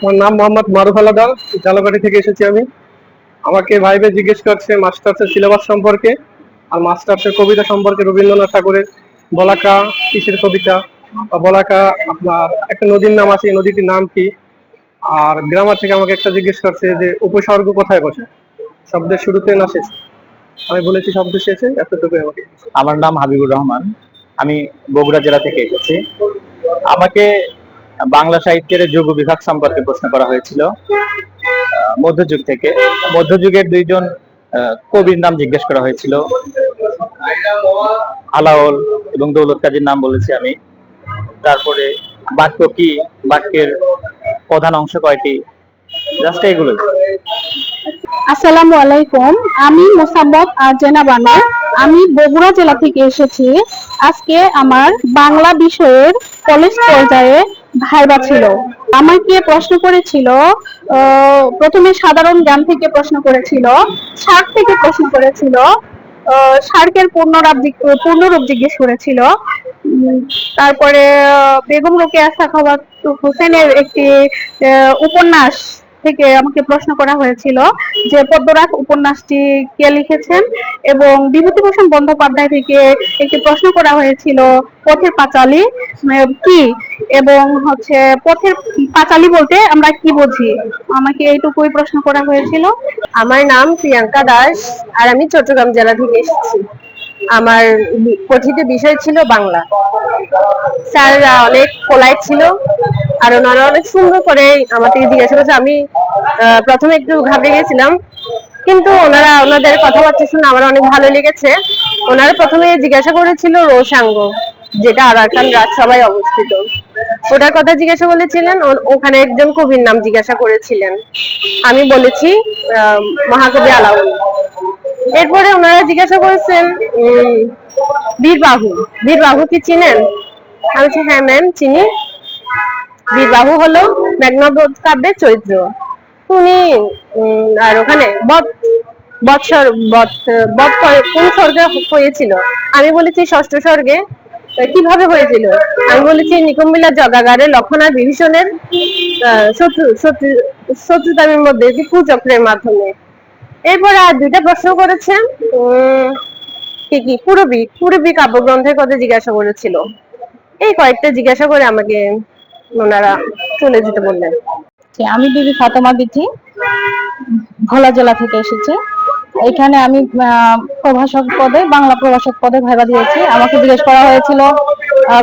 আমার নাম মোহাম্মদ মারুফ আলাদা জালাবাড়ি থেকে এসেছি আমি। আমাকে ভাইবে জিজ্ঞেস করছে মাস্টার্সের সিলেবাস সম্পর্কে, আর মাস্টার্সের কবিতা সম্পর্কে রবীন্দ্রনাথ ঠাকুরের বলাকা কিসের কবিতা, বা বলাকা আপনার একটা নদীর নাম আছে নদীটির নাম কি? আর গ্রামার থেকে আমাকে একটা জিজ্ঞেস করছে যে, উপসর্গ কোথায় বসে? শব্দের শুরুতে না শেষে। আমি বলেছি শব্দের শেষে এতটুকু আমাকে। আমার নাম হাবিবুর রহমান। আমি বগুড়া জেলা থেকে এসেছি। আমাকে বাংলা সাহিত্যের যুগ বিভাগ সম্পর্কে প্রশ্ন করা হয়েছিল। মধ্যযুগ থেকে। মধ্যযুগের দুইজন কবির নাম জিজ্ঞেস করা হয়েছিল। আলাওল এবং দৌলত কাজীর নাম বলেছি আমি। তারপরে বাক্য কি, বাক্যের প্রধান অংশ কয়টি? জাস্ট এইগুলো আসসালামু আলাইকুম। আমি মোসাম্মদ আরজেনা বানু। আমি বগুড়া জেলা থেকে এসেছি। আজকে আমার বাংলা বিষয়ের কলেজ পর্যায়ে ভাইবা ছিল। আমাকে প্রশ্ন করেছিল প্রথমে সাধারণ জ্ঞান থেকে প্রশ্ন করেছিল, সার্ক থেকে প্রশ্ন করেছিল সার্কের পূর্ণরাব জিগ- পূর্ণরূপ জিজ্ঞেস করেছিল। তারপরে বেগম রোকেয়া সাখাওয়াত হোসেনের একটি উপন্যাস থেকে আমাকে প্রশ্ন করা হয়েছিল যে পদ্মরাগ উপন্যাসটি কে লিখেছেন এবং বিভূতিভূষণ বন্দ্যোপাধ্যায় থেকে একটি প্রশ্ন করা হয়েছিল, পথের পাঁচালী কি? এবং হচ্ছে পথের পাঁচালী বলতে আমরা কি বুঝি? আমাকে এইটুকুই প্রশ্ন করা হয়েছিল। আমার নাম প্রিয়াঙ্কা দাস আর আমি চট্টগ্রাম জেলা থেকে এসেছি। আমার পঠিত বিষয় ছিল বাংলা। স্যাররা অনেক পোলাইট ছিল। আর ওনারা অনেক সুন্দর করে আমার থেকে জিজ্ঞাসা করেছে। আমি প্রথমে একটু ঘাবড়ে গেছিলাম কিন্তু ওনারা, ওনাদের কথাবার্তা শুনে আমার অনেক ভালো লেগেছে। ওনারা প্রথমে জিজ্ঞাসা করেছিল রোসাঙ্গ যেটা আরাকান রাজসভায় অবস্থিত। ওটার কথা জিজ্ঞাসা করেছিলেন ওখানে একজন কবির নাম জিজ্ঞাসা করেছিলেন। আমি বলেছি মহাকবি আলাউল। এরপরে ওনারা জিজ্ঞাসা করেছেন বীরবাহু। বীরবাহু কি চিনেন? আমি হ্যাঁ ম্যাম চিনি। বীরবাহু হলো মেঘনাবোধ কাব্যের চরিত্র। উনি আর ওখানে বধ বৎসর বধ কোন স্বর্গে হয়েছিল? আমি বলেছি ষষ্ঠ স্বর্গে। কীভাবে হয়েছিল? আমি বলেছি নিকুম্বিলা জগাগারে লক্ষণ আর বিভীষণের শত্রু শত্রু শত্রুতামের মধ্যে একটি কুচক্রের মাধ্যমে। এরপর আর দুইটা প্রশ্ন করেছে কি কি? পুরবী পুরবী কাব্যগ্রন্থের কথা জিজ্ঞাসা করেছিল। এই কয়েকটা জিজ্ঞাসা করে আমাকে ওনারা চলে যেতে বললেন। আমি বিবি ফাতেমা বিথি ভোলা জেলা থেকে এসেছি। এখানে আমি প্রভাষক পদে, বাংলা প্রভাষক পদে ভাইবা দিয়েছি। আমাকে জিজ্ঞেস করা হয়েছিল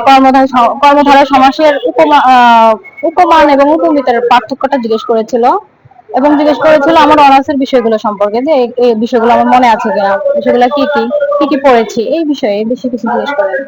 কর্মধারা কর্মধারা সমাসের উপমা উপমান এবং উপমিতের পার্থক্যটা জিজ্ঞেস করেছিল এবং জিজ্ঞেস করেছিল আমার অনার্সের বিষয়গুলো সম্পর্কে যে এই বিষয়গুলো আমার মনে আছে কিনা, বিষয়গুলো কি কি কি কি পড়েছি, এই বিষয়ে বেশি কিছু জিজ্ঞেস করেন।